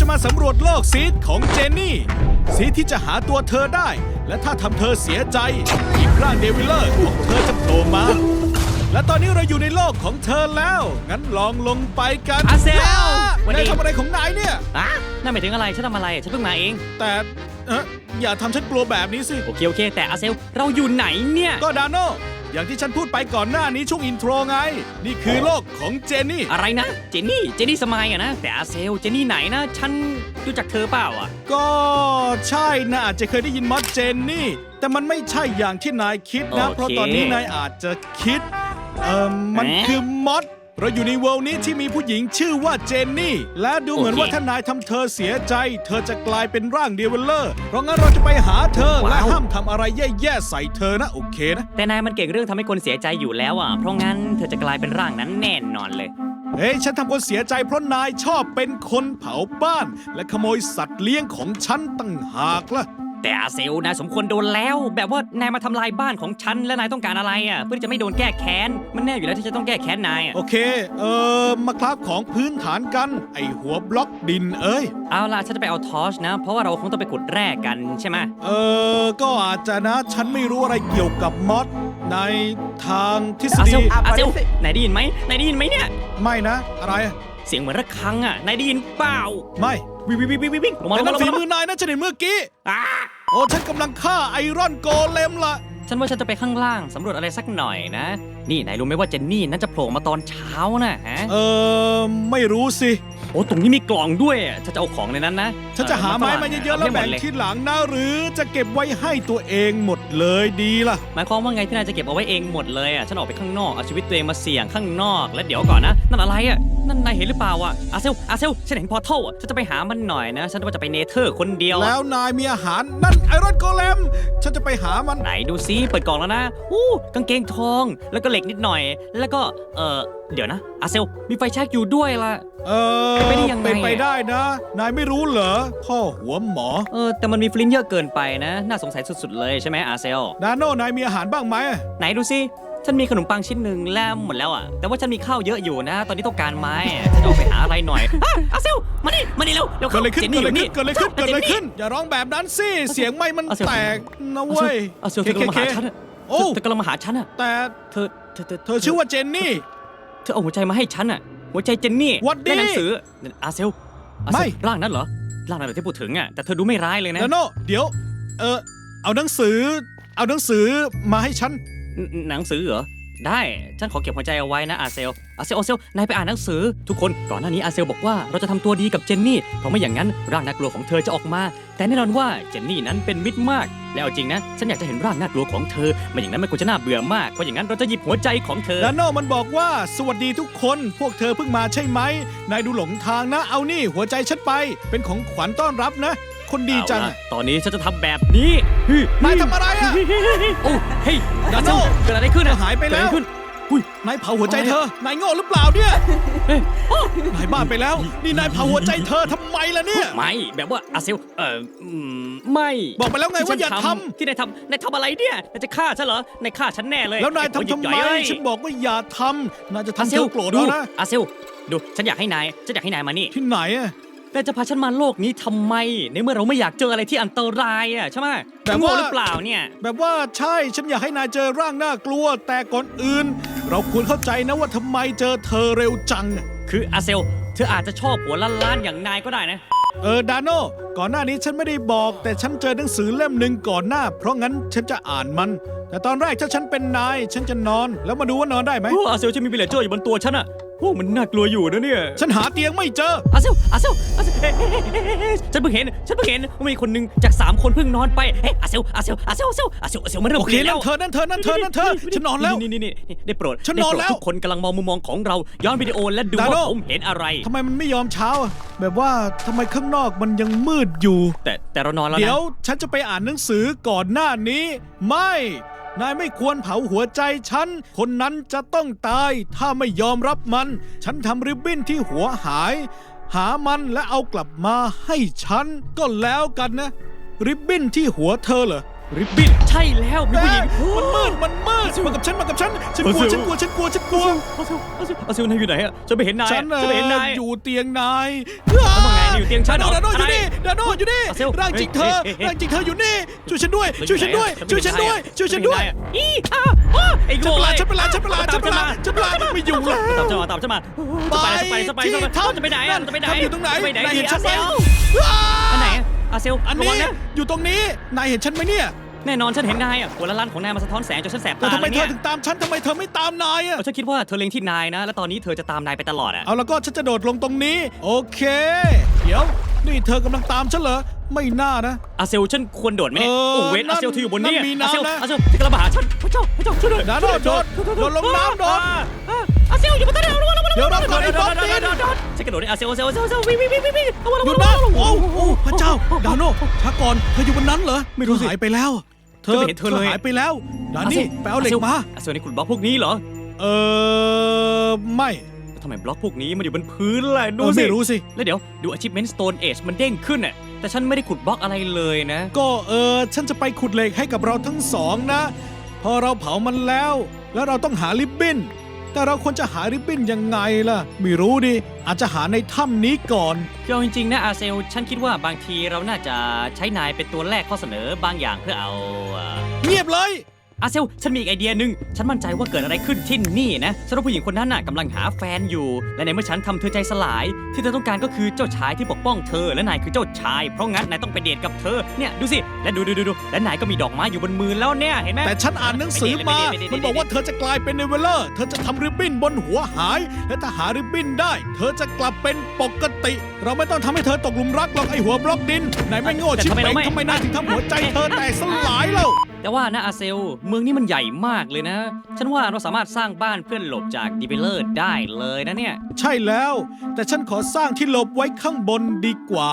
จะมาสำรวจโลกซีดของเจนนี่ ซีดที่จะหาตัวเธอได้ และถ้าทำเธอเสียใจอีกร่างเดวิลเลอร์ของเธอจะโผล่มา และตอนนี้เราอยู่ในโลกของเธอแล้ว งั้นลองลงไปกันอาเซลย่าวันนี้ นายทำอะไรของนายเนี่ยอะนั่นหมายถึงอะไร ฉันทำอะไร ฉันเพิ่งมาเอง แต่เอ๊ะ อย่าทำฉันกลัวแบบนี้สิ โอเคโอเค แต่อาเซล เราอยู่ไหนเนี่ย ก็ดานโนอย่างที่ฉันพูดไปก่อนหน้านี้ช่วงอินโทรไง นี่คือโลกของเจนนี่ อะไรนะ เจนนี่ เจนนี่สมัยอะนะ แต่อาเซล เจนนี่ไหนนะ ฉันรู้จักเธอเปล่าอะก็ใช่นะอาจจะเคยได้ยินมอสเจนนี่ แต่มันไม่ใช่อย่างที่นายคิดนะ โอเค เพราะตอนนี้นายอาจจะคิดเอ่อมันเอ๊ะคือมอส เราอยู่ในเวิลด์นี้ที่มีผู้หญิงชื่อว่าเจนนี่ และดูเหมือนโอเคว่าถ้านายทำเธอเสียใจ เธอจะกลายเป็นร่างเดวิลเลอร์ เพราะงั้นเราจะไปหาเธอ และว้าวห้ามทำอะไรแย่ๆใส่เธอนะโอเคนะ แต่นายมันเก่งเรื่องทำให้คนเสียใจอยู่แล้วอะ เพราะงั้นเธอจะกลายเป็นร่างนั้นแน่นอนเลย เฮ้ยฉันทำคนเสียใจเพราะนายชอบเป็นคนเผาบ้าน และขโมยสัตว์เลี้ยงของฉันตั้งหากล่ะ แต่อาเซลนายสมควรโดนแล้ว แบบว่านายมาทำลายบ้านของฉันและนายต้องการอะไรอะเพื่อที่จะไม่โดนแก้แค้น มันแน่อยู่แล้วที่จะต้องแก้แค้นนายอะโอเค เออมาคราฟของพื้นฐานกัน ไอหัวบล็อกดินเอ้ย เอาล่ะฉันจะไปเอาทอร์ชนะ เพราะว่าเราคงต้องไปขุดแร่กันใช่ไหมเออก็อาจจะนะ ฉันไม่รู้อะไรเกี่ยวกับมอสในทางทฤษอาเซฎีลอาเซลนายได้ยินไหมนายได้ยินไหมเนี่ย ไม่นะ อะไร เสียงเหมือนระฆังอะนายได้ยินเปล่า ไม่ วิ่งวิ่งวิ่งวิ่งวิ่งลงมาแต่ลงนั่มานลงฝีมาลงมืมาอนายนะฉันเห็นเมื่อกี้อ่าโอ้ฉันกำลังฆ่าไอรอนโกเลมล่ะ ฉันว่าฉันจะไปข้างล่างสำรวจอะไรสักหน่อยนะ นี่นายรู้ไหมว่าเจนนี่นั้นจะโผล่มาตอนเช้านะฮะเออไม่รู้สิ โอ้ตรงนี้มีกล่องด้วยอะฉันจะเอาของในนั้นนะ ฉันจะหาไม้มาเยอะๆแล้วแบ่งที่ที่หลังนะหรือจะเก็บไว้ให้ตัวเองหมดเลยดีล่ะ หมายความว่าไงที่นายจะเก็บเอาไว้เองหมดเลยอะฉันออกไปข้างนอกเอาชีวิตตัวเองมาเสี่ยงข้างนอก แล้วเดี๋ยวก่อนนะ นั่นอะไรอะนั่นนายเห็นหรือเปล่าอะอาเซลอาเซลฉันเห็นพอเท่าอะฉันจะไปหามันหน่อยนะ ฉันว่าจะไปเนเธอร์คนเดียวแล้อะวนายมีอาหารนั่นไอรอนโกเลมฉันจะไปหามันไหนดูซิเปิดกล่องแล้วนะอู้กางเกงทอง แล้วก็เหล็กนิดหน่อย แล้วก็เออเดี๋ยวนะอาเซลมีไฟแช็กอยู่ด้วยล่ะเออเป็นไปได้ยังไงเป็นไปได้นะ นายไม่รู้เหรอพ่อหัวหมอ เออแต่มันมีฟลินต์เยอะเกินไปนะ น่าสงสัยสุดๆเลยใช่ไหมอาเซล ดาโน่นายมีอาหารบ้างไหม ไหนดูซิฉันมีขนมปังชิ้นหนึ่งแล้วหมดแล้วอะ แต่ว่าฉันมีข้าวเยอะอยู่นะ ตอนนี้ต้องการไม้อะฉันจะออกไปหาอะไรหน่อยอะอาเซล มานี่ มานี่เร็วเร็วเกิดอะไรขึ้นจเกิดอะไรยู่ขึ้นเกิดอะไรขึ้น เกิดอะไรขึ้น อย่าร้องแบบนั้นสิ เสียงไม่มันเอาเสียงแตกนะอาเซเว้ลยอาเซลเธอกำลังมาหาฉันอะโอ้เธอกำลังมาหาฉันอะแต่เธอเธอเธอเธอชื่อว่าเจนนี่ เธอเอาหัวใจมาให้ฉันอะหัวใจเจนนี่หวัดดีและหนังสืออาเซลอาเซลไม่ ร่างนั้นเหรอ ร่างนั้นเหรอที่พูดถึงอะแต่เธอดูไม่ร้ายเลยนะดาโน่เดี๋ยว เออเอาหนังสือ เอาหนังสือมาให้ฉัน หนหนังสือเหรอ ได้ ฉันขอเก็บหัวใจเอาไว้นะอาเซล อาเซล อาเซล นายไปอ่านหนังสือ ทุกคน ก่อนหน้านี้อาเซลบอกว่าเราจะทำตัวดีกับเจนนี่ เพราะไม่อย่างนั้นร่างน่ากลัวของเธอจะออกมา แต่แน่นอนว่าเจนนี่นั้นเป็นมิตรมาก แล้วเอาจริงนะ ฉันอยากจะเห็นร่างน่ากลัวของเธอ ไม่อย่างนั้นมันควรจะน่าเบื่อมาก เพราะอย่างนั้นเราจะหยิบหัวใจของเธอดาโน่มันบอกว่าสวัสดีทุกคน พวกเธอเพิ่งมาใช่ไหม นายดูหลงทางนะ เอานี่หัวใจฉันไป เป็นของขวัญต้อนรับนะ คนดีจังเอาล่ะตอนนี้ฉันจะทำแบบนี้ฮึนายทำอะไรอะ โอ้เฮ้ยดาโน่เกิดอะไรขึ้นอะหายไปแล้ว เกิดอะรขึ้นอุ้ย นายเผาหัวใจเธอ นายโง่หรือเปล่าเนี่ยเฮ้ยนายบ้าไปแล้ว นี่นายเผาหัวใจเธอทำไมล่ะเนี่ย ไม่แบบว่าอาเซลเอออืมไม่บอกไปแล้วไงว่าอย่าทที่นายทำนายทำอะไรเนี่ยนายจะฆ่าฉันเหรอนายฆ่าฉันแน่เลยำแล้วนายอ้คนทำทำหยิบไมย่อยเอ้ยฉันบอกว่าอย่าทำนายจะอาทำเซเธลอโกรธดูแล้วนะอาเซลดูฉันอยากให้นายฉันอยากให้นายมานี่ที่ไหนอะ แต่จะพาฉันมาโลกนี้ทำไม ในเมื่อเราไม่อยากเจออะไรที่อันตรายอะใช่ไหมแต่โง่ว่าหรือเปล่าเนี่ย แบบว่าใช่ฉันอยากให้นายเจอร่างน่ากลัวแต่ก่อนอื่น เราควรเข้าใจนะว่าทำไมเจอเธอเร็วจัง คืออาเซล เธออาจจะชอบหัวล้านๆอย่างนายก็ได้นะ เออดาโน่ก่อนหน้านี้ฉันไม่ได้บอก แต่ฉันเจอหนังสือเล่มหนึ่งก่อนหน้า เพราะงั้นฉันจะอ่านมัน แต่ตอนแรกถ้าฉันเป็นนาย ฉันจะนอนแล้วมาดูว่านอนได้ไหม โอ้อาเซลจะมีวิลเลจเจอร์อยู่บนตัวฉันอะ โอ้มันน่ากลัวอยู่นะเนี่ย ฉันหาเตียงไม่เจอ อาเซลอาเซลอาเซลเอ๊ะเอ๊ะเอ๊ะเอ๊ะเอ๊ะฉันเพิ่งเห็น ฉันเพิ่งเห็นว่ามีคนหนึ่งจากสามคนเพิ่งนอนไปเอ๊ะอาเซลอาเซลอาเซลอาเซลอาเซลอาเซลมันเริ่มโอเปเคลี่ยนแล้นั่วนเธอนั่นเธอนั่นเธอนั่นเธอ ฉันนอนแล้ว นี่นี่นี่นี่ได้โปรดฉันนอนได้โปรดแล้วทุกคนกำลังมองมุมมองของเราย้อนวิดีโอและดูดาโน่ ว่าผมเห็นอะไร ทำไมมันไม่ยอมเช้าอะแบบว่าทำไมข้างนอกมันยังมืดอยู่ แต่แต่เรานอนแล้วนะ เดี๋ยวฉันจะไปอ่านหนังสือก่อนหน้านี้ ไม่ นายไม่ควรเผาหัวใจฉัน คนนั้นจะต้องตาย ถ้าไม่ยอมรับมัน ฉันทำริบบิ้นที่หัวหาย หามันและเอากลับมาให้ฉัน ก็แล้วกันนะ ริบบิ้นที่หัวเธอเหรอ ริบบิ้น ใช่แล้วมีผู้หญิงเอ๊ะมันมืด มันมืด มากับฉัน มากับฉัน ฉันกลัว ฉันกลัว ฉันกลัว ฉันกลัวอาเซลอาเซลอาเซลนายอยู่ไหนอะฉันไม่เห็นนายฉัอะนเอฉันไม่เห็นนาอยอยู่เตียงนายแล้วว่าไง อยู่เตียงฉันเหรอดาโนอยู่อะไรนี่ดาโนอยู่นี่อาเซลร่างจริงเธอเฮ้ยเฮ้ยเฮ้ยร่างจริงเธออยู่นี่ ช่วยฉันด้วย ช่วยฉันด้วย ช่วยฉันด้วย ช่วยฉันด้วย อีอ้าอ้าไอ้ฉันโง่ประหลาดฉันประหลาดฉันประหลาดฉันประหลาดฉันประหลาดไม่อยู่แล้วตามฉันมาตามฉันมาจะไปจะไปจะไปที่จะไปถ้ำจะไปไหนอะจะไปไหนถ้ำอยู่ตรงไหนจะไปไหนนายดีเห็นฉัอานเซไหมลอ้าอันไหนอาเซลอันระนี้วังนะอยู่ตรงนี้ นายเห็นฉันไหมเนี่ย แน่นอนฉันเห็นนายอะหัวละล้านของนายมาสะท้อนแสงจนฉันแสบแต่ตาทำไมเลยเธเนี่อยถึงตามฉันทำไมเธอไม่ตามนายอะเอาฉันคิดว่าเธอเล็งที่นายนะ แล้วตอนนี้เธอจะตามนายไปตลอดอะเอาแล้วก็ฉันจะโดดลงตรงนี้ โอเค เดี๋ยว นี่เธอกำลังตามฉันเหรอ ไม่น่านะ อาเซลฉันควรโดดไหมเนี่ยเออโอ้เวทนั่อานเซลเธออยู่บนนี้นั่นมีน้ำอาเซลนะอาเซลที่กำลังมาหาฉันพระเจ้าพระเจ้าช่วยด้วยดาโนโดดโดดลงน้ำโดดอ่าอ่าอาเซลอยู่บนต้นไม้ระวังระวังเดี๋ยวรับก่อนไอ้โดบ๊อบดโดบี้ดโดดโดดฉันกระโดดได้อาเซลอาเซลอาเซลอาเซลวิ่งวิ่งวิ่งวิ่งวิ่งระวังหยุระดวังนะระวัง โอ้โอ้พระเจ้า ดาโนช้าก่อนเธออยู่บนนั้นเหรอ ไม่รู้หายไปแล้ว เธอฉันไม่เห็นเธอเลยหายไปแล้วดานี่ไปเอาเหล็กมาอาเซลนี่คุณบล็อกพวกนี้เหรอ เออไม่แล้วทำไมบล็อกพวกนี้มันอยู่บนพื้นล่ะเอดูอสิไม่รู้สิ แล้วเดี๋ยวดู achievement stone age มันเด้งขึ้นอะแต่ฉันไม่ได้ขุดบล็อกอะไรเลยนะ ก็เออฉันจะไปขุดเหล็กให้กับเราทั้งสองนะ พอเราเผามันแล้ว แล้วเราต้องหาริบบิ้น แต่เราควรจะหาริบบิ้นยังไงล่ะ ไม่รู้ดิ อาจจะหาในถ้ำนี้ก่อน คือเอาจริงๆนะอาเซล ฉันคิดว่าบางทีเราน่าจะใช้นายเป็นตัวแรกข้อเสนอบางอย่างเพื่อเอาเอ่อเงียบเลย อาเซล ฉันมีอีกไอเดียหนึ่งฉันมั่นใจว่าเกิดอะไรขึ้นที่นี่นะสำหรับผู้หญิงคนนั้นน่ะกำลังหาแฟนอยู่ และในเมื่อฉันทำเธอใจสลาย ที่เธอต้องการก็คือเจ้าชายที่ปกป้องเธอ และนายคือเจ้าชาย เพราะงั้นนายต้องไปเดทกับเธอ เนี่ยดูสิ และดูดูดูดูและนายก็มีดอกไม้อยู่บนมือแล้วเนี่ยเห็นไหมแต่ฉันอ่านหนังสือมาไปเดทไปเดทไปเดทมันบอกว่าเธอจะกลายเป็นเนเวลเลอร์ เธอจะทำริบบิ้นบนหัวหาย และถ้าหาริบบิ้นได้ เธอจะกลับเป็นปกติ เราไม่ต้องทำให้เธอตกหลุมรักหรอกไอหัวบล็อกดิน ไหนไม่โง่ชิบเป่งทำไมนายถึงทำหัวใจเธอแตกสลายเล่า แต่ว่านะอาเซล เมืองนี้มันใหญ่มากเลยนะ ฉันว่าเราสามารถสร้างบ้านเพื่อหลบจากดีเวลเลอร์ได้เลยนะเนี่ย ใช่แล้ว แต่ฉันขอสร้างที่หลบไว้ข้างบนดีกว่า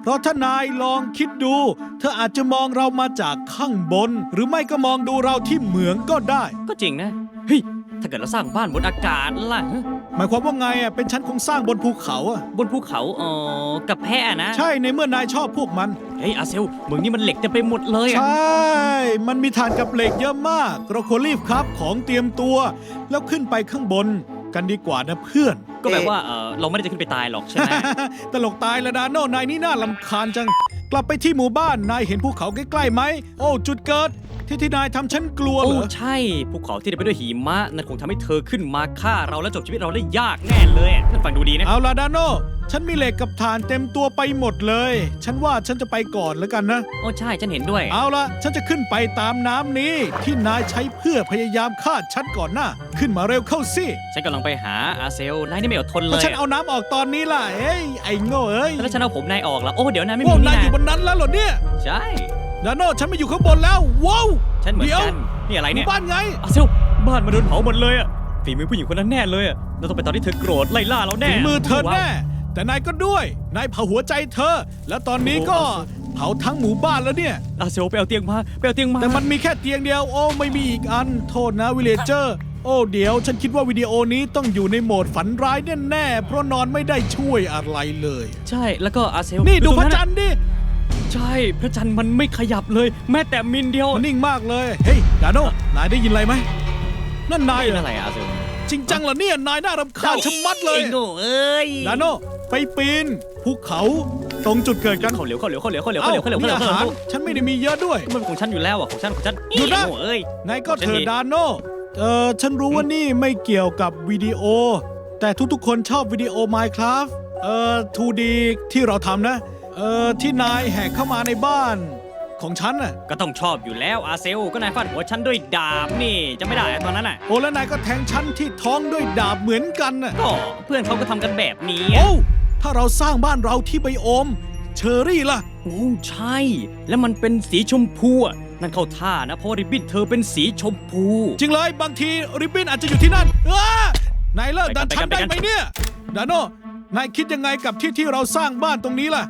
เพราะถ้านายลองคิดดู เธออาจจะมองเรามาจากข้างบน หรือไม่ก็มองดูเราที่เหมืองก็ได้ ก็จริงนะ เฮ้ย ถ้าเกิดเราสร้างบ้านบนอากาศล่ะฮะ หมายความว่าไงอะเป็นฉันคงสร้างบนภูเขาอะบนภูเขาเออกับแพะนะ ใช่ในเมื่อนายชอบพวกมัน เฮ้ยอาเซลเมืองนี้มันเหล็กเต็มไปหมดเลยใชอะ่ มันมีฐานกับเหล็กเยอะมาก เราควรรีบครับของเตรียมตัว แล้วขึ้นไปข้างบนกันดีกว่านะเพื่อน ก็แบบว่าเออเราไม่ได้จะขึ้นไปตายหรอกใช่ไหม ตลกตายแล้วดาโน่นายนี่น่าลำคาญจัง กลับไปที่หมู่บ้านนายเห็นภูเขาใกล้ๆไหม โอ้ จุดเกิด ที่ที่นายทำฉันกลัวเหโอ้รอใช่ภูเขาที่เต็มไปด้วยหิมะนั่นคงทำให้เธอขึ้นมาฆ่าเราและจบชีวิตเราได้ยากแน่เลยอะนั่นฟังดูดีนะ เอาล่ะดาโน่ฉันมีเหล็กกับฐานเต็มตัวไปหมดเลย ฉันว่าฉันจะไปก่อนแล้วกันนะ โอ้ใช่ฉันเห็นด้วย เอาละฉันจะขึ้นไปตามน้ำนี้ ที่นายใช้เพื่อพยายามฆ่าฉันก่อนหน้า ขึ้นมาเร็วเข้าสิฉันกำลังไปหาอาเซลนายนี่ไม่อดทนเลถ้ายฉันอะเอาน้ำออกตอนนี้ล่ะ เอ้ยไอ้โง่เอ้ยแล้วฉันเอาผมนายออกแล้วโอ้เดี๋ยวนายไม่โอ้มีนายนี่อยู่บนะนนั้นแล้วเหรอเนี่ย ใช่ ดาโน่ฉันไม่อยู่ข้างบนแล้วว้าวฉันเหมือนเดี๋ยวกันนี่อะไรหเนี่มู่ยบ้านไง อาเซลบ้านมาโดนเผาหมดเลยอะฝีมือผู้หญิงคนนั้นแน่เลยอะเราต้องไปตอนที่เธอโกรธไล่ล่าเราแน่ฝีมือเธอว้าวแน่ แต่นายก็ด้วย นายเผาหัวใจเธอ แล้วตอนนี้ก็โอ้เผาทั้งหมู่บ้านแล้วเนี่ย อาเซลไปเอาเตียงมาไปเอาเตียงมาแต่มันมีแค่เตียงเดียว โอ้ไม่มีอีกอัน โทษนะวิเลเจอร์ โอ้เดี๋ยว ฉันคิดว่าวิดีโอนี้ต้องอยู่ในโหมดฝันร้ายแน่ๆเพราะนอนไม่ได้ช่วยอะไรเลย ใช่แล้วก็อาเซลนี่ดูตงพระอจันทร์ดิ ใช่ พระจันทร์มันไม่ขยับเลย แม้แต่มินเดียวมันนิ่งมากเลย เฮ้ยดาโน่นายได้ยินอะไรไหมนั่นนายเหรนี่ออะไรอะอาเซลจริงจังเหรอเนี่ยนายน่ารำคาญชะมัดเลยไอ้โง่เอ้ยดาโน่ไปปีนภูเขาตรงจุดเกิดกันเขาเหลวเขาเหลวเขาเหลวเขาเหลวเอ้าเขาเหลวเขาเหลวมีเขาเหลวอาเขาเหลหารวฉันไม่ได้มีเยอะด้วย มันเป็นของฉันอยู่แล้วอะของฉันของฉันหยุดนะไอ้โง่เอ้ยนายก็ฉันเธอมีดาโน่เออฉันรู้ว่านี่ไม่เกี่ยวกับวิดีโอ แต่ทุกๆคนชอบวิดีโอ Minecraft เอ่อ 2D ที่เราทำนะ เอ่อที่นายแหกเข้ามาในบ้าน ของฉันน่ะก็ต้องชอบอยู่แล้วอาเซล ก็นายฟาดหัวฉันด้วยดาบนี่จะไม่ได้อะตอนนั้นอะ โอ้แล้วนายก็แทงฉันที่ท้องด้วยดาบเหมือนกันน่ะก็เพื่อนเขาก็ทำกันแบบนี้อะโอ้ถ้าเราสร้างบ้านเราที่ไบโอม เชอรี่ล่ะ โอ้ใช่ แล้วมันเป็นสีชมพูอะนั่นเข้าท่านะเพราะริบบิ้นเธอเป็นสีชมพู จริงเลยบางทีริบบิ้นอาจจะอยู่ที่นั่นเออนายเลิกไปกัดันนฉันไปได้กันไหมเนี่ย ดาโน่นายคิดยังไงกับที่ที่เราสร้างบ้านตรงนี้ล่ะ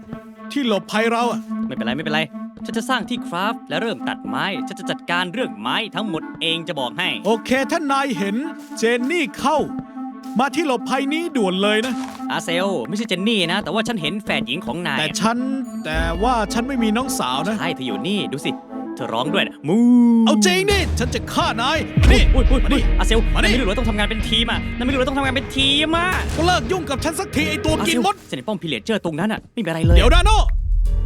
ที่หลบภัยเราอะไม่เป็นไรไม่เป็นไร ฉันจะสร้างที่คราฟต์และเริ่มตัดไม้ ฉันจะจัดการเรื่องไม้ทั้งหมดเองจะบอกให้ โอเคถ้านายเห็นเจนนี่เข้า มาที่หลบภัยนี้ด่วนเลยนะ อาเซล ไม่ใช่เจนนี่นะ แต่ว่าฉันเห็นแฝดหญิงของนายแต่ฉันแต่ว่าฉันไม่มีน้องสาวนะ ใช่เธออยู่นี่ดูสิ เธอร้องด้วยนะมูเอาจริงนี่ฉันจะฆ่านายนี่อุ้ยอุ้ยมาอุ้นี่ยอาเซลมานี่นายไม่รู้เหรอต้องทำงานเป็นทีมอะนายไม่รู้เหรอต้องทำงานเป็นทีมอะก็เลิกยุ่งกับฉันสักทีไอตัวอากิเซนลมดเซนป้อมพิเลเจอร์ตรงนั้นอะไม่มีอะไรเลยเดี๋ยวดาโน่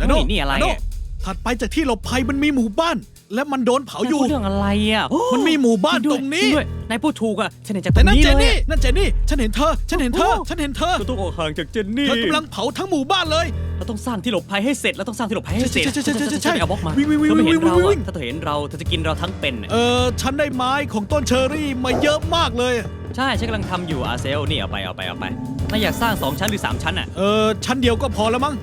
ดาโน่นี่นี่อะไรดาโน่อะถัดไปจากที่หลบภัยมันมีหมู่บ้าน และมันโดนเผาอยู่นพูดเรื่องอะไรอะมันมีหมู่บ้านจด้ตวยรงนี้จด้วยนายพูดถูกอะฉันเห็นจากตรแต่งนั่นนี้เจเลยนี่อะนั่นเจนี่ ฉันเห็นเธอ ฉันเห็นเธอโอ้ฉันเห็นเธอ เราต้องออกห่างจากเจนนี่เธอกำลังเผาทั้งหมู่บ้านเลย เราต้องสร้างที่หลบภัยให้เสร็จเราต้องสร้างที่หลบภัยให้เสร็จใช่ใช่ใช่ใช่ใช่ฉันไปเอาบล็อกมาวิ่งวิ่งวิ่งเธอไม่เห็นเราวิ่งวิ่ง อะถ้าเธอเห็นเราเธอจะกินเราทั้งเป็นอะเออฉันได้ไม้ของต้นเชอร์รี่มาเยอะมากเลย ใช่ฉันกำลังทำอยู่อาเซลนี่เอาไปเอาไปเอาไปนายอยากสร้างสองชั้นหรือสามชั้นอะเออชั้นเดียวก็พอแล้วมั้ง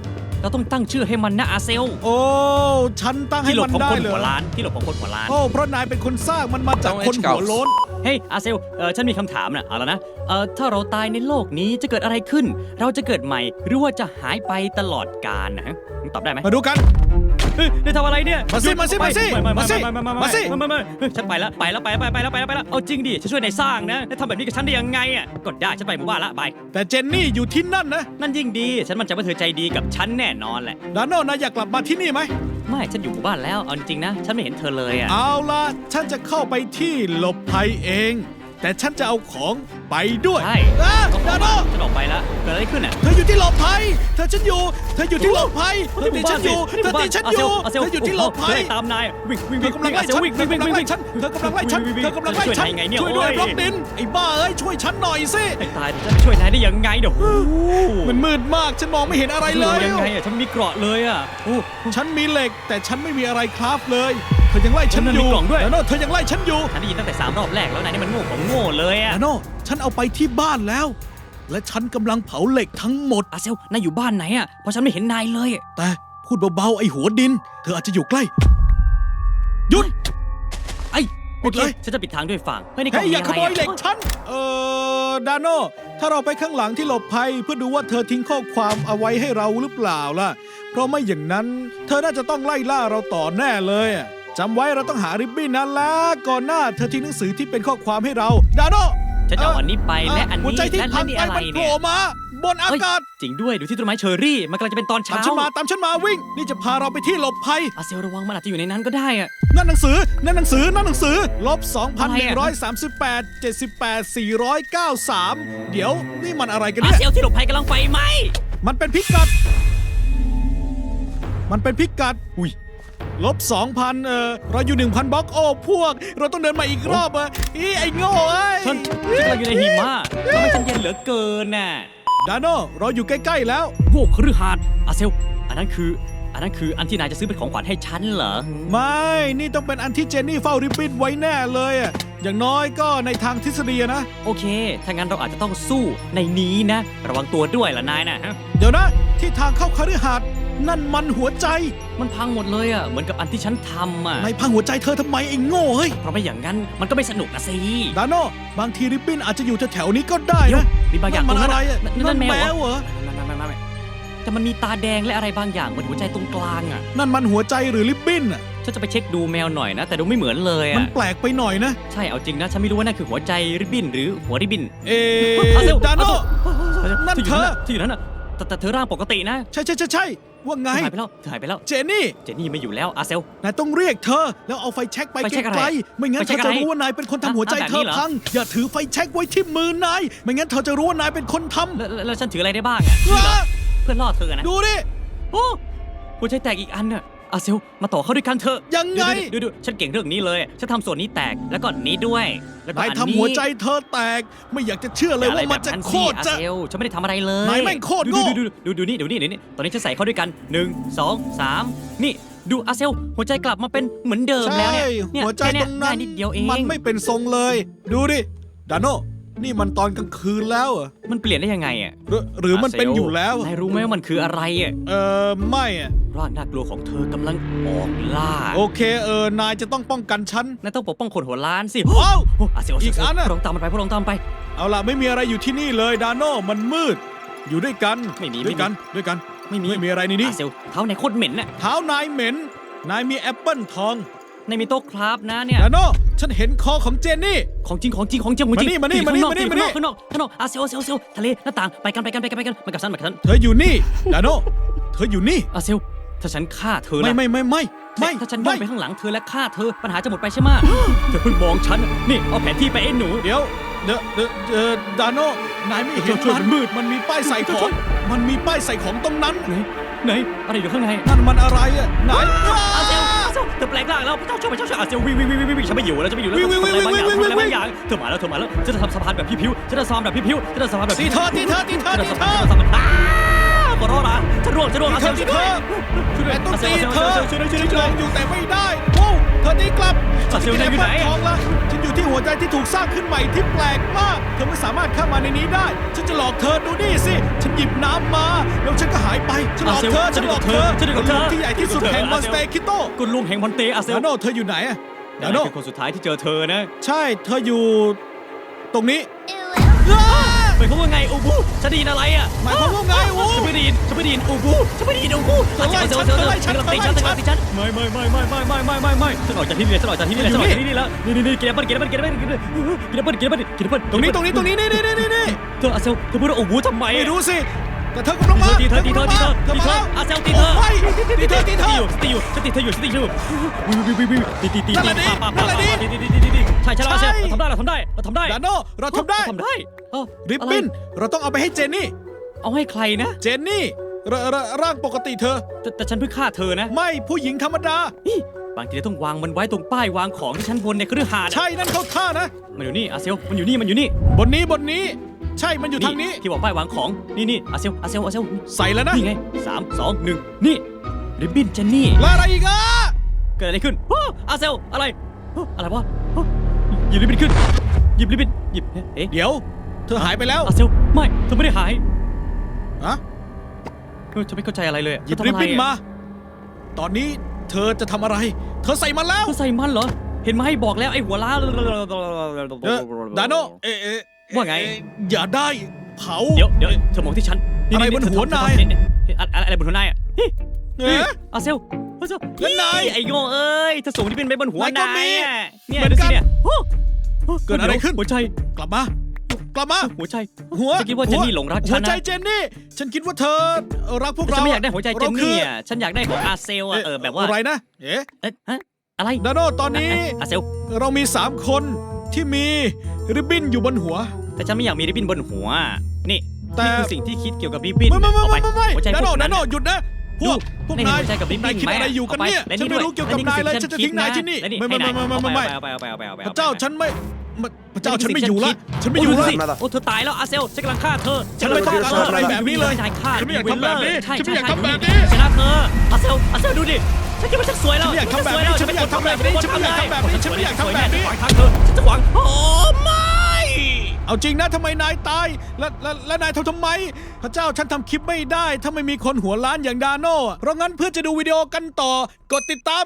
เราต้องตั้งชื่อให้มันนะอาเซลโอ้ ฉันตั้งให้ที่หลบมันของได้คนเลยหัวล้านที่หลบของคนหัวล้าน โอ้เพราะนายเป็นคนสร้างมันมาจากคนหัวโล้น เฮ้ยอาเซลเออฉันมีคำถามนะเอาละนะเออถ้าเราตายในโลกนี้จะเกิดอะไรขึ้น เราจะเกิดใหม่หรือว่าจะหายไปตลอดกาลนะฮะมึงตอบได้ไหมมาดูกัน เฮ้ยได้ทำอะไรเนี่ยมาสิมาสิมาสิไม่ไม่ไม่มาสิไม่ไม่ไม่มาสิ ไม่ไม่ไม่ไม่ฉันไปแล้วไปแล้วไปแล้วไปแล้วไปแล้วไปล้วเอาจริงดิฉันช่วยนายสร้างนะนายทำแบบนี้กับฉันได้ยังไงอะก็ได้ฉันไปหมู่บ้านละไป แต่เจนนี่อยู่ที่นั่นนะนั่นยิ่งดี ฉันมั่นใจว่าเธอใจดีกับฉันแน่นอนแหละ ดานโน่นายอยากกลับมาที่นี่ไหม ไม่ฉันอยู่หมู่บ้านแล้วเอาจริงๆนะ ฉันไม่เห็นเธอเลยอะ เอาล่ะฉันจะเข้าไปที่หลบภัยเอง แต่ฉันจะเอาของไปด้วยใช่อะต้องดามาโน่ฉันออกไปแล้วเกิดอะไรขึ้นอะ เธออยู่ที่หลบภัย เธอฉันอยู่ เธออยู่ที่หลบภัยเธอตีฉันอยู่ เธอตีฉันอยู่ เธออยู่ที่หลบภัย ตามนายวิ่งวิ่งเธวิ่องกำลังไล่ฉันวิ่งเธวิ่องวิ่งกำลังวิ่ไล่ง ฉันเธอกำลังไล่ฉันเธอกำลังไล่ฉันช่วยนายไงเนี่ยช่วยด้วยโอ้ย บล็อกดิน ไอ้บ้าเอ้ยช่วยฉันหน่อยสิ ไอ้ตายจะช่วยนายได้ยังไงเดี๋ยวมันมืดมากฉันมองไม่เห็นอะไรเลย ยังไงอะฉันมีเกราะเลยอะโอ้ฉันมีเหล็กแต่ฉันไม่มีอะไรคราฟเลยเธอยังไล่ฉันนั่นอมียู่กล่องด้วยดาโน่เธอยังไล่ฉันอยู่ฉันได้ยินตั้งแต่สามรอบแรกแล้วนายนี่มันโง่ของโง่เลยอะดาโน่ฉันเอาไปที่บ้านแล้ว และฉันกำลังเผาเหล็กทั้งหมด อาเซลนายอยู่บ้านไหนอะเพราะฉันไม่เห็นนายเลย แต่พูดเบาๆไอ้หัวดิน เธออาจจะอยู่ใกล้หยุด ไอ้ปิดเลย ฉันจะปิดทางด้วยฟางเฮ้ยในกล่เฮ้องยมีอย่าอะขไรโมยเหล็กอะฉันเออดาโน่ถ้าเราไปข้างหลังที่หลบภัยเพื่อดูว่าเธอทิ้งข้อความเอาไว้ให้เราหรือเปล่าล่ะ เพราะไม่อย่างนั้น เธอน่าจะต้องไล่ล่าเราต่อแน่เลยอะ จำไว้เราต้องหาริบบิ้นนั้นละก่อนหน้าเธอทิ้งหนังสือที่เป็นข้อความให้เราดาโน่ฉันจะเอาอันนี้ไปและอันหัวนี้ใจที่และพัและนนี่ไปอะไรมันโผเนี่ล่ยมา บนอาเฮ้ยกาศจริงด้วยดูที่ต้นไม้เชอรี่มันกำลังจะเป็นตอนตาเช้ามฉันมาตามฉันมาวิ่ง นี่จะพาเราไปที่หลบภัย อาเซลระวังมันอาจจะอยู่ในนั้นก็ได้อะ นั่นหนังสือ นั่นหนังสือ นั่นหนังสือ ลบอะไรอะ2,138 78 493 เดี๋ยวนี่มันอะไรกันอาเนี่ย เซลที่หลบภัยกำลังไฟไหมมันเป็นพิกัด มันเป็นพิกัด อุ้ย ลบ2,000เออเราอยู่ 1,000บล็อกโอ้พวก เราต้องเดินมาอีกรอบอะอีไอ้โง่เอ้ยฉันฉันกำลังอยู่ในหิมะทำไมฉันเย็นเหลือเกินน่ะดาโนเราอยู่ใกล้ๆแล้ว โวกคฤหาสน์อาเซล อันนั้นคือ อันนั้นคืออันที่นายจะซื้อเป็นของขวัญให้ฉันเหรอ ไม่ นี่ต้องเป็นอันที่เจนนี่เฝ้าริบบิ้นไว้แน่เลยอะอย่างน้อยก็ในทางทฤษฎีอะนะ โอเค ถ้างั้นเราอาจจะต้องสู้ในนี้นะ ระวังตัวด้วยล่ะนายนะฮะ เดี๋ยวนะ ที่ทางเข้าคฤหาสน์ นั่นมันหัวใจมันพังหมดเลยอะ เหมือนกับอันที่ฉันทำอะ นายพังหัวใจเธอทำไมไอ้โง่เฮ้ย เพราะไม่อย่างนั้นมันก็ไม่สนุกนะสิ ดาโน่บางทีริบบิ้นอาจจะอยู่แถวๆนี้ก็ได้เดี๋ยวนะมีบางอย่างนั่นมันตรงอะไรนั้นอะน่ะนั่นั่นนแมแมววเหรอเหรอไม่ไม่ไม่ไม่แต่มันมีตาแดงและอะไรบางอย่างเหมือนหัวใจตรงกลางอะ นั่นมันหัวใจหรือริบบิ้นอะฉันจะไปเช็คดูแมวหน่อยนะ แต่ดูไม่เหมือนเลยมันอะ แปลกไปหน่อยนะ ใช่ เอาจริงนะ ฉันไม่รู้ว่านั่นคือหัวใจริบบิ้นหรือหัวริบบิ้นเอ๊เอาเร็วดาโน่เอาเร็วนั่นเธอ ที่อยู่นั่นน่ะแต่แต่เธอร่างปกตินะ ใช่ใช่ใช่ใช่ ว่าไงเธอหายไปแล้วเธอหายไปแล้ว เจนี่ เจนี่ไม่อยู่แล้วอาเซล นายต้องเรียกเธอ แล้วเอาไฟแช็กไปไฟแช็กอะไรไกลๆไม่งั้นไฟเธแช็อกอะไรจะรู้ว่านายเป็นคนทำหัวใจอะเธอแบบนี้เหรอ พัง อย่าถือไฟแช็กไว้ที่มือนาย ไม่งั้นเธอจะรู้ว่านายเป็นคนทแล้วแล้วแล้วฉันถืออะไรได้บ้างอะำนี่เหรออะเพื่อนรอดเธอนะดูดิ โอ้หัวใจแตกอีกอันน่ะ อาเซลมาต่อเข้าด้วยกันเถอะยังไงดูดูดูดูฉันเก่งเรื่องนี้เลย ฉันทำส่วนนี้แตกแล้วก็นี้ด้วย แล้วก็นายอันทำนี้หัวใจเธอแตก ไม่อยากจะเชื่อเลยอะไรว่ามันจะแบบโคสิตรอาจะเซลฉันไม่ได้ทำอะไรเลยนายแม่งโคตรโง่ดูดูดูดูดูนี่ดูนี่ดูนี่ตอนนี้ฉันใส่เข้าด้วยกันหนึ่งสองสามนี่ดูอาเซลหัวใจกลับมาเป็นเหมือนเดิมแล้วเนี่ยเนี่ยหัวใจแค่เยตรงนั้นง่ายนิดเดียวเองมันไม่เป็นทรงเลย ดูดิดาโน่นี่มันตอนกลางคืนแล้วเหรอมันเปลี่ยนได้ยังไงอะหรือหรือมันเป็นอยู่แล้วนายรู้ไหมว่ามันคืออะไรอะเออไม่อะ ร่างน่ากลัวของเธอกำลังออกล่าโอเคเออนายจะต้องป้องกันฉัน นายต้องปกป้องคนหัวล้านสิเอ้าโอ้อาเซลอีกอันน่ะพวกเราตามมันไปพวกเราตามไป เอาล่ะไม่มีอะไรอยู่ที่นี่เลยดาโน่มันมืด อยู่ด้วยกันไม่มีด้วยกันด้วยกันไม่มี ไม่มีอะไรในนี้อาเซลเท้านายโคตรเหม็นน่ะเท้านายเหม็น นายมีแอปเปิลทองนายมีโต๊ะคราฟนะเนี่ย ดาโน่ฉันเห็นคอของเจนนี่ ของจริงของจริงของจริงของจริงมานี่มานี่ข้งอกมานี่มานี่ ข้างนอกข้างนอกข้างนอกอาเซลอาเซลอาเซลทะเลหน้าต่างไปกันไปกันไปกันไปกันมากับฉันมากับฉันเธออยู่นี่ดาโน่เธออยู่นี่อาเซล ถ้าฉันฆ่าเธอไม่ล่ะไม่ไม่ไม่ไม่ถ้าฉันไม่ย่องไปข้างหลังเธอและฆ่าเธอปัญหาจะหมดไปใช่ไหมะ เธอเพิ่งมองฉัน นี่เอาแผนที่ไปไอ้หนู เดี๋ยวเดอะเดอะเดอะดานโนนายไม่เห็นช่วยมันมันมืดมันมีป้ายใส่ของมันมีป้ายใส่ของตรงนั้นไหนไหนอะไรอยู่ข้างในนั่นมันอะไรอะนายอาเซลอาเซลเธอแปลงร่างแล้วพระเจ้าช่วยพระเจ้าช่วยอาเซลวิ่งวิ่งวิ่งวิ่งวิ่งฉันไม่อยู่แล้วฉันไม่อยู่แล้ววิ่งวิ่งวิ่งทำอะไรบางอย่างวิ่งทำอะไรวิ่งบางอย่างเธอมาแล้วเธอมาแล้วฉันจะทำสะพานแบบพี่พิวฉันจะสะพานแบบพี่พิวฉันจะสะพานแบบตีพี่เธอตีเธอตีเธอฉันตีจะเธสะพานอฉันจะสะพานอ้าขอโทษนะฉันร่ว งฉันร่วงอาเธเซอลตีช่วยเธด้วยอช่วยด้วยแต่ต้องอาเซลตีอาเซลเธอช่วยด้วยช่วยด้วยช่วยฉัด้วยนอยู่แต่ไม่ได้โว้วเธอตีกลับอาเซลนายอยู่ไหนทองละฉันอยู่ที่หัวใจที่ถูกสร้างขึ้นใหม่ที่แปลกมาก เธอไม่สามารถเข้ามาในนี้ได้ ฉันจะหลอกเธอดูนี่สิ ฉันหยิบน้ำมาแล้วฉันก็หายไป ฉันหลอกเธอ ฉันหลอกเธอ ฉันหลอกเธอที่ใหญ่ที่สุดแห่งมอนสเตคิโตกุลลุงแห่งมอนเตอาเซลดาโนเธออยู่ไหนอะดานั่นโนคือคนสุดท้ายที่เจอเธอนะ ใช่ เธออยู่ ตรงนี้ หมายความว่าไงอูบูฉันได้ยินอะไรอะหมายความว่าไงอูฉันไม่ได้ยินฉันไม่ได้ยินอูบูฉันไม่ได้ยินอูบูเธอไล่ฉันเธอไล่ฉันกำลังตีฉันเธอไล่ฉันกำลังตีฉันไม่ไม่ไม่ไม่ไม่ไม่ไม่ไม่ไม่ฉันออกจากที่นี่ฉันออกจากที่นี่ฉันออกจากที่นี่แล้วนี่นี่นี่กินแอปเปิ้ลกินแอปเปิ้ลกินแอปเปิ้ลกินแอปเปิ้ลกินแอปเปิ้ลกินแอปเปิ้ลตรงนี้ตรงนี้ตรงนี้นี่นี่นี่นี่เธออาเซลเธอพูดว่าอูบูทำไมไม่รู้สิ แต่เธอกำลังมาตีเธอตีเธอตีเธอตีเธออาเซลตีเธอตีเธอตีเธออยู่ตีอยู่ฉันตีเธออยู่ฉันตีเธออยู่วิววิววิววิวตีตีตีนั่นแหละดิป้าป้านั่นแหละดิตีตีตีตีตีใช่ใช่อาเซลใช่เราทำได้เราทำได้เราทำได้ดาโนเราทำได้ทำได้เอ้าริบบิ้นเราต้องเอาไปให้เจนนี่ เอาให้ใครนะ เจนนี่ร่างปกติเธอ แต่ฉันเพิ่งฆ่าเธอนะ ไม่ผู้หญิงธรรมดาบางทีเราต้องวางมันไว้ตรงป้ายวางของที่ชั้นบนในคฤหาสน์อะใช่นั่นเขาท่านะมันอยู่นี่อาเซลมันอยู่นี่มันอยู่นี่ บนนี้บนนี้ ใช่มันอยู่ทางนี้ ที่บอกป้ายวางของ นี่นี่อาเซลอาเซลอาเซลใส่แล้วนะ นี่ไงสามสองหนึ่งนี่ริบบิ้นเจนนี่ แล้วอะไรอีกอะ เกิดอะไรขึ้นโอ้อาเซลอะไรโอ้อะไรวะโอ้หยิบริบบิ้นขึ้น หยิบริบบิ้น หยิบ เอ๊ะเดี๋ยว เธอหายไปแล้วอาเซลไม่ เธอไม่ได้หายอะเออฉันไม่เข้าใจอะไรเลยอะหยิบเธอริทำบอะไรบิ้นอะมา ตอนนี้เธอจะทำอะไร เธอใส่มันแล้ว เธอใส่มันเหรอ เห็นไหมบอกแล้วไอ้หัวล้าน เออดาโนเอะเอะ ว่าไงเอ๊ะอย่าได้เผา เดี๋ยวเดี๋ยวเธอมองที่ฉันอะไรบนหัวนายเธอทำเธอทำเนี่ยอะไรอะไรบนหัวนายอะเฮ้ยเอ๊ะอาเซลอาเซลแล้วนายไอ้โง่เอ้ยเธอส่งที่เป็นไปบนหัวนายก็นายมีอะเนี่ยเหมือนดูกัสินเนี่ยโอ้โเกิดอะไรขึ้นหัวใจกลับมากลับมาหัวใจหัวฉันคิดว่าเจนนี่หลงรักฉันนะหัวใจเจนนี่ ฉันคิดว่าเธอรักพวกฉัเรานไม่อยากได้หัวใจเจนราคืนี่ออะฉันอยากได้ของอาเซลอะเออแบบว่าอะไรนะเอ๊ะเอ๊ะฮะอะไรดาโนตอนนี้อาเซลเรามีสามคนที่มี ริบบิ้นอยู่บนหัว แต่ฉันไม่อยากมีริบบิ้นบนหัว นี่แต่ นี่คือสิ่งที่คิดเกี่ยวกับริบบิ้นไม่ไม่ไม่เอาไปไม่ไม่หัวใจดาพโนวกดานั้นโนน่ะหยุดนะพวกดูพวกในนายหัวใจกับริบบิ้นายนคิดอะไรอยู่กันเนี่ยและฉันไม่รู้เกี่ยวกับนายเลยฉันจะทิ้งนายที่นี่ไม่ไม่ไม่ไม่ไม่ไม่ไม่เอาไปเอาไปเอาไปเอาไปพระเจ้าฉันไม่ไม่พระเจ้าฉันไม่อยู่ละฉันไม่อยู่โดูละสิโอ้เธอตายแล้วอาเซลฉันกำลังฆ่าเธอฉันไม่ต้องการอะไรแบบนี้เลยฉันไม่ฆ่าฉันไม่อยากทำแบบนี้ใช่ฉันไม่อยากใช่ทำแบบนี้ ชนะเธออาเซลอาเซลดูดิ ฉันคิดว่าฉันสวยแล้วฉันไม่อยากทำแบบนี้ฉันไม่อยากทำแบบนี้ฉันไม่อยากทำแบบนี้ฉันไม่อยากทำแบบนี้ฉัจะขวางทางเธอฉันจะขวางโอ้ไม่เอาจริงนะทำไมนายตายและและและนายทำทำไม พระเจ้าฉันทำคลิปไม่ได้ ถ้าไม่มีคนหัวล้านอย่างดาโน่เพราะงั้นเพื่อจะดูวิดีโอกันต่อกดติดตาม